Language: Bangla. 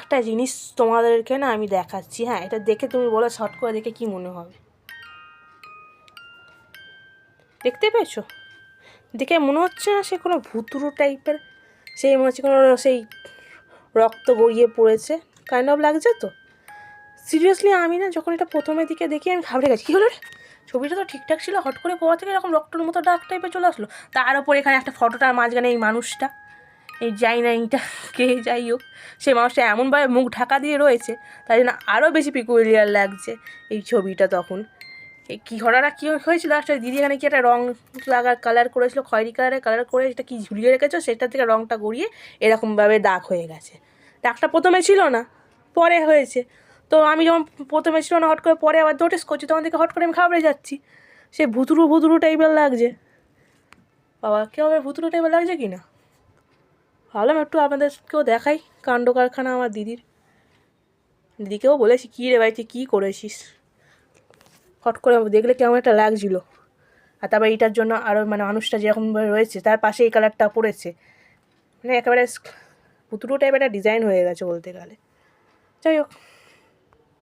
একটা জিনিস তোমাদেরকে না আমি দেখাচ্ছি। হ্যাঁ এটা দেখে তুমি বলো শর্ট করে দেখে কি মনে হবে। দেখতে পেয়েছ? দেখে মনে হচ্ছে না সে কোনো ভুতুরো টাইপের সেই মনে হচ্ছে কোনো সেই রক্ত গড়িয়ে পড়েছে। কাইন্ড অফ লাগছে তো। সিরিয়াসলি আমি না যখন এটা প্রথমের দিকে দেখি, আমি ঘাবড়ে গেছি। কী হলো রে? ছবিটা তো ঠিকঠাক ছিল, হট করে পড়া থেকে এরকম রক্তের মতো ডাক টাইপের চলে আসলো। তার উপর এখানে একটা ফটোটার মাঝখানে এই মানুষটা। এই যাই না এইটা কে যাই হোক সেই মানুষটা এমনভাবে মুখ ঢাকা দিয়ে রয়েছে তাই জন্য আরও বেশি পিকুলিয়ার লাগছে এই ছবিটা তখন। এই কী ঘটনাটা, কী হয়েছিল? আসলে দিদি এখানে কি একটা রং লাগার কালার করেছিল, খয়েরি কালারের কালার করে এটা কি ঝুলিয়ে রেখেছো? সেটা থেকে রংটা গড়িয়ে এরকমভাবে দাগ হয়ে গেছে। দাগটা প্রথমে ছিল না, পরে হয়েছে। তো আমি যখন প্রথমে ছিল না, হট করে পরে আবার নোটিস করছি, তখন থেকে হট করে আমি ঘাবড়ে যাচ্ছি। সে ভুতুরু ভুতুরু টাইপের লাগছে। বাবা কেউ ভুতুরু টাইপের লাগছে কি না? ভাবলাম একটু আপনাদেরকেও দেখাই কাণ্ড কারখানা আমার দিদির। দিদিকেও বলেছি, কী রে ভাই তুই কী করেছিস? হট করে দেখলে কেমন একটা লাগছিল। আর তারপর এইটার জন্য আরও মানে মানুষটা যেরকমভাবে রয়েছে, তার পাশে এই কালারটা পড়েছে। মানে একেবারে পুতুরো টাইপের একটা ডিজাইন হয়ে গেছে বলতে গেলে। যাই হোক।